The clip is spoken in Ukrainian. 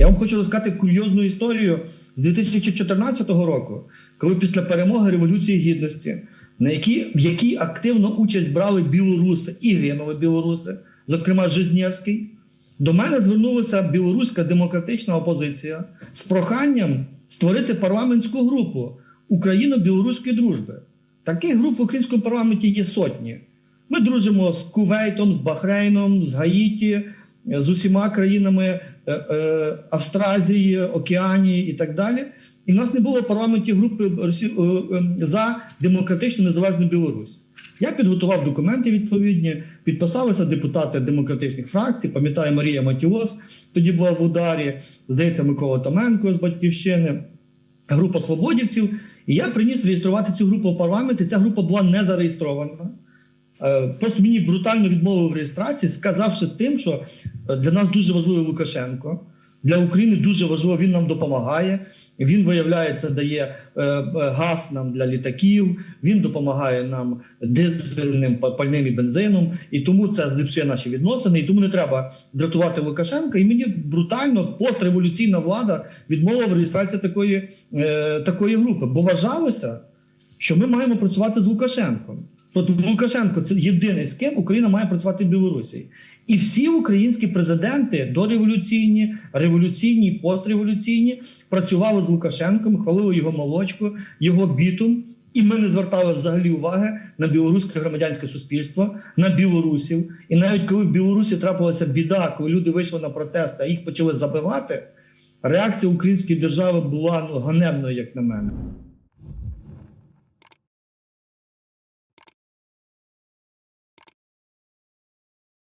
Я вам хочу розказати курйозну історію з 2014 року, коли після перемоги Революції Гідності, на якій, в якій активно участь брали білоруси і гинули білоруси, зокрема Жизнєвський, до мене звернулася білоруська демократична опозиція з проханням створити парламентську групу Україно-білоруської дружби. Таких груп в українському парламенті є сотні. Ми дружимо з Кувейтом, з Бахрейном, з Гаїті, з усіма країнами Австразії, Океанії і так далі. І в нас не було в парламенті групи е, е, за демократичну незалежну Білорусь. Я підготував документи відповідні, підписалися депутати демократичних фракцій. Пам'ятаю, Марія Матіос тоді була в ударі, здається, Микола Томенко з батьківщини, група свободівців. І я приніс реєструвати цю групу в парламент, і ця група була не зареєстрована. Е, Просто мені брутально відмовив в реєстрації, сказавши тим, що е, для нас дуже важливий Лукашенко. Для України дуже важливо, він нам допомагає. Він, виявляється, дає е, газ нам для літаків, він допомагає нам дизельним пальним і бензином, і тому це зліпшує наші відносини. І тому не треба дратувати Лукашенка. І мені брутально постреволюційна влада відмовила в реєстрації такої, такої групи, бо вважалося, що ми маємо працювати з Лукашенком. Тобто Лукашенко це єдиний з ким Україна має працювати в Білорусі. І всі українські президенти дореволюційні, революційні, постреволюційні працювали з Лукашенком, хвалили його молочку, його бітум. І ми не звертали взагалі уваги на білоруське громадянське суспільство, на білорусів. І навіть коли в Білорусі трапилася біда, коли люди вийшли на протести, а їх почали забивати, реакція української держави була ну ганебною, як на мене.